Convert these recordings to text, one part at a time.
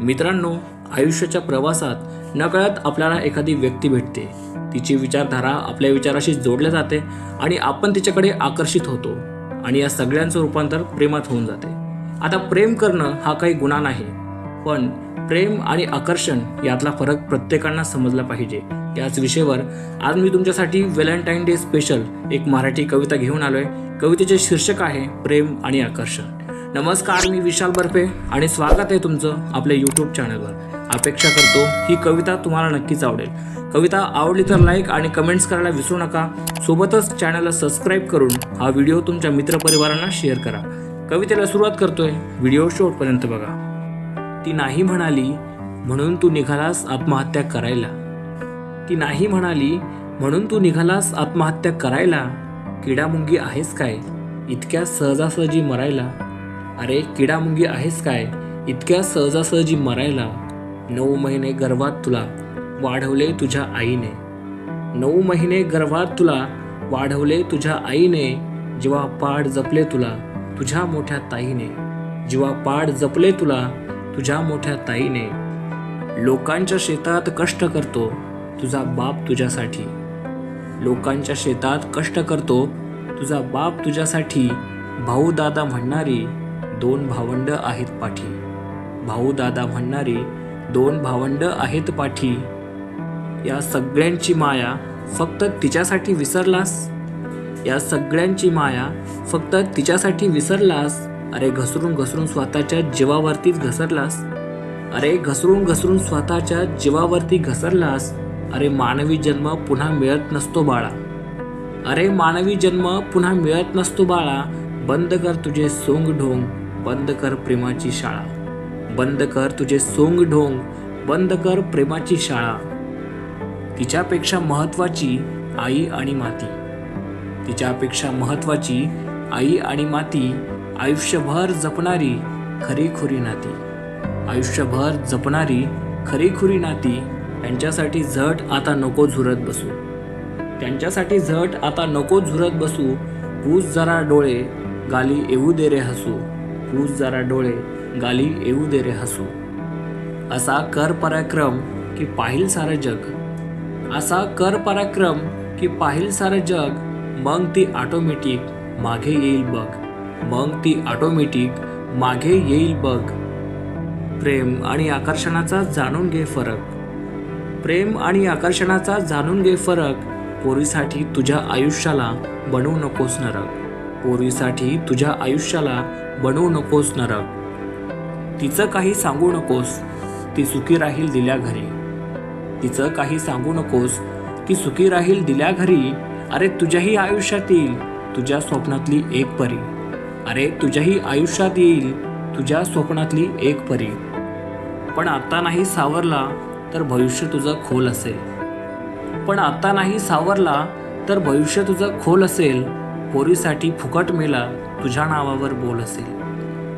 मित्रांनो आयुष्याच्या प्रवासात नकळत आपल्याला एखादी व्यक्ती भेटते. तिची विचारधारा आपल्या विचाराशी जोडल्या जाते आणि आपण तिच्याकडे आकर्षित होतो आणि या सगळ्यांचं रूपांतर प्रेमात होऊन जाते. आता प्रेम करणं हा काही गुन्हा नाही पण प्रेम आणि आकर्षण यातला फरक प्रत्येकांना समजला पाहिजे. याच विषयावर आज मी तुमच्यासाठी व्हॅलेंटाईन डे स्पेशल एक मराठी कविता घेऊन आलोय. कवितेचे शीर्षक आहे प्रेम आणि आकर्षण. नमस्कार मी विशाल बर्फे आणि स्वागत आहे तुमचं आपल्या यूट्यूब चॅनलवर अपेक्षा करतो ही कविता तुम्हाला नक्कीच आवडेल. कविता आवडली तर लाईक आणि कमेंट्स करायला विसरू नका. सोबतच चॅनलला सबस्क्राईब करून हा व्हिडिओ तुमच्या मित्रपरिवारांना शेअर करा. कवितेला सुरुवात करतोय. व्हिडिओ शेवटपर्यंत बघा. ती नाही म्हणाली म्हणून तू निघालास आत्महत्या करायला. ती नाही म्हणाली म्हणून तू निघालास आत्महत्या करायला. किडामुंगी आहेस काय? इतक्या सहजासहजी मरायला. अरे किडामुंगी आहेस काय? इतक्या सहजासहजी मरायला. नऊ महिने गर्भात तुला वाढवले तुझ्या आईने. नऊ महिने गर्भात तुला वाढवले तुझ्या आईने. जेव्हा पाड जपले तुला तुझ्या मोठ्या ताईने. जेव्हा पाड जपले तुला तुझ्या मोठ्या ताईने. लोकांच्या शेतात कष्ट करतो तुझा बाप तुझ्यासाठी. लोकांच्या शेतात कष्ट करतो तुझा बाप तुझ्यासाठी. भाऊ दादा म्हणणारी दोन भावंड आहेत पाठी. भाऊ दादा म्हणणारे दोन भावंड आहेत पाठी. या सगळ्यांची माया फक्त तिच्यासाठी विसरलास? या सगळ्यांची माया फक्त तिच्यासाठी विसरलास? अरे घसरून घसरून स्वतःच्या जीवावरतीच घसरलास? अरे घसरून घसरून स्वतःच्या जीवावरती घसरलास? अरे मानवी जन्म पुन्हा मिळत नसतो बाळा. अरे मानवी जन्म पुन्हा मिळत नसतो बाळा. बंद कर तुझे सोंग ढोंग. बंद कर प्रेमाची शाळा. बंद कर तुझे सोंग ढोंग. बंद कर प्रेमाची शाळा. तिच्यापेक्षा महत्वाची आई आणि माती. तिच्यापेक्षा महत्वाची आई आणि माती आयुष्यभर जपणारी खरीखुरी नाती. आयुष्यभर जपणारी खरीखुरी नाती त्यांच्यासाठी झट आता नको झुरत बसू. त्यांच्यासाठी झट आता नको झुरत बसू. पूस जरा डोळे गाली येऊ दे रे हसू. पूस जरा डोळे गाली येऊ दे रे हसू. असा कर पराक्रम की पाहिल सारं जग. असा कर पराक्रम की पाहिल सारं जग. मग ती ऑटोमॅटिक मागे येईल बघ. मग ती ऑटोमॅटिक मागे येईल बघ. प्रेम आणि आकर्षणाचा जाणून घे फरक. प्रेम आणि आकर्षणाचा जाणून घे फरक. पोरीसाठी तुझ्या आयुष्याला बनवू नकोस नरक. पोरीसाठी तुझ्या आयुष्याला बनवू नकोस नरक. तिचं काही सांगू नकोस ती सुखी राहील दिल्या घरी. तिचं काही सांगू नकोस ती सुखी राहील दिल्या घरी. अरे तुझ्याही आयुष्यात येईल तुझ्या स्वप्नातली एक परी. अरे तुझ्याही आयुष्यात येईल तुझ्या स्वप्नातली एक परी. पण आत्ता नाही सावरला तर भविष्य तुझं खोल असेल. पण आत्ता नाही सावरला तर भविष्य तुझं खोल असेल पोरीसाठी फुकट मेला तुझ्या नावावर बोल असेल.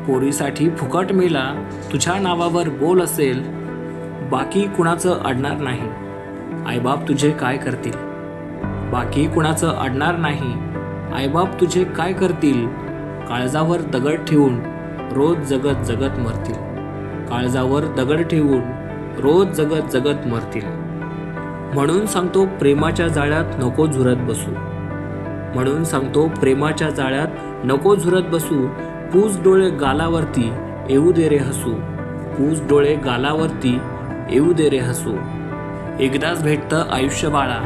पोरीसाठी फुकट मेला तुझ्या नावावर बोल असेल. बाकी कुणाचं अडणार नाही. आईबाप तुझे काय करतील? बाकी कुणाचं अडणार नाही. आईबाप तुझे काय करतील? काळजावर दगड ठेवून रोज जगत जगत मरतील. काळजावर दगड ठेवून रोज जगत जगत मरतील. म्हणून सांगतो प्रेमाच्या जाळ्यात नको झुरत बसू. म्हणून सांगतो प्रेमाच्या जाळ्यात नको झुरत बसू पूस डोळे गालावरती येऊ दे रे हसू पूस डोळे गालावरती येऊ दे रे हसू. एकदाच भेटतं आयुष्य बाळा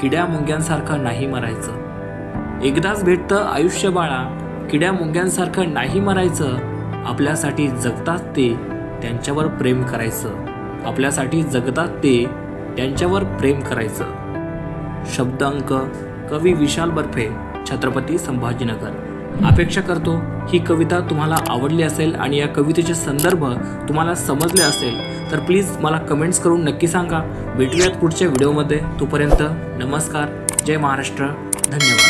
किड्या मुंग्यांसारखं नाही मरायचं. एकदाच भेटतं आयुष्य बाळा किड्या मुंग्यांसारखं नाही मरायचं. आपल्यासाठी जगतात ते त्यांच्यावर प्रेम करायचं. आपल्यासाठी जगतात ते त्यांच्यावर प्रेम करायचं. शब्दांक कवी विशाल बर्फे छत्रपती संभाजीनगर. अपेक्षा करतो ही कविता तुम्हाला आवडली असेल आणि या कवितेचे संदर्भ तुम्हाला समजले असेल तर प्लीज मला कमेंट्स करून नक्की सांगा. भेटूयात पुढच्या व्हिडिओमध्ये. तोपर्यंत नमस्कार. जय महाराष्ट्र. धन्यवाद.